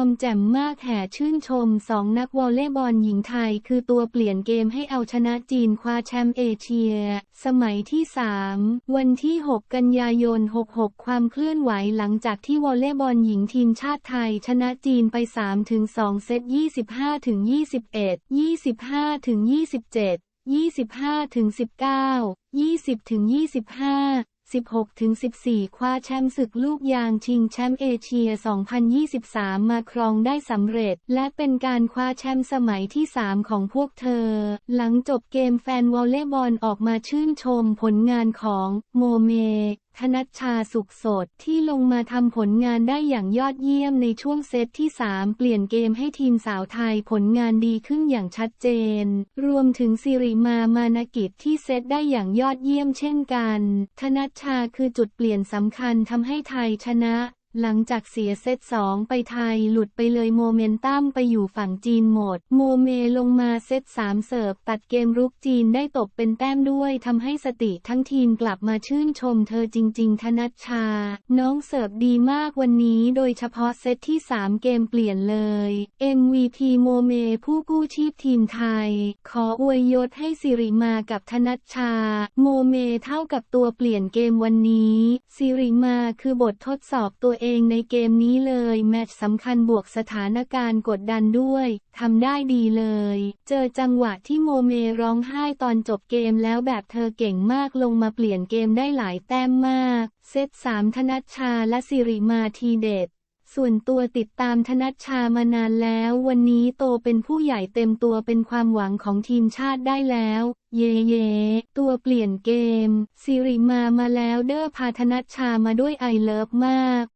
อมแจ่มมากแห่ชื่นชมสองนักวอลเลย์บอลหญิงไทย คือตัวเปลี่ยนเกมให้เอาชนะจีนคว้าแชมป์เอเชีย สมัยที่ 3 วันที่ 6 กันยายน 66 ความเคลื่อนไหวหลังจากที่วอลเลย์บอลหญิงทีมชาติไทย ชนะจีนไป 3-2 เซต 25-21 25-27 25-19 20-25 16-14 คว้าแชมป์ศึกลูกยางชิงแชมป์เอเชีย 2023 มาครองได้สำเร็จ และเป็นการคว้าแชมป์สมัยที่ 3 ของพวกเธอ หลังจบเกมแฟนวอลเลย์บอลออกมาชื่นชมผลงานของโมเมธนัชชาสุขสดที่ลงมาทำผลงานได้อย่างยอดเยี่ยมในช่วงเซตที่ 3 เปลี่ยนเกมให้ทีมสาวไทยผลงานดีขึ้นอย่างชัดเจน รวมถึงสิริมามานกิจที่เซตได้อย่างยอดเยี่ยมเช่นกัน ธนัชชาคือจุดเปลี่ยนสำคัญทำให้ไทยชนะ หลังจากเสียเซตสองไปไทยหลุดไปเลยโมเมนตัมไปอยู่ฝั่งจีนหมด โมเมลงมาเซตสามเสิร์ฟตัดเกมรุกจีนได้ตบเป็นแต้มด้วยทำให้สติทั้งทีมกลับมาชื่นชมเธอจริง ๆ ธนัชชา น้องเสิร์ฟดีมากวันนี้โดยเฉพาะเซตที่ 3 เกมเปลี่ยนเลย MVP โมเมผู้กู้ชีพทีมไทย ขออวยยศให้สิริมากับธนัชชา โมเมเท่ากับตัวเปลี่ยนเกมวันนี้ สิริมาคือบททดสอบตัวเองในเกมนี้เลย แมตช์สำคัญบวกสถานการณ์กดดันด้วยทำได้ดีเลย เจอจังหวะที่โมเมร้องไห้ตอนจบเกมแล้วแบบเธอเก่งมากลงมาเปลี่ยนเกมได้หลายแต้มมาก เซตสามธนัชชาและสิริมาทีเด็ดส่วนตัวติดตามธนัชชามานานแล้ว วันนี้โตเป็นผู้ใหญ่เต็มตัวเป็นความหวังของทีมชาติได้แล้ว เย่เยตัวเปลี่ยนเกม สิริมามาแล้วเด้อพาธนัชชามาด้วยไอเลิฟมาก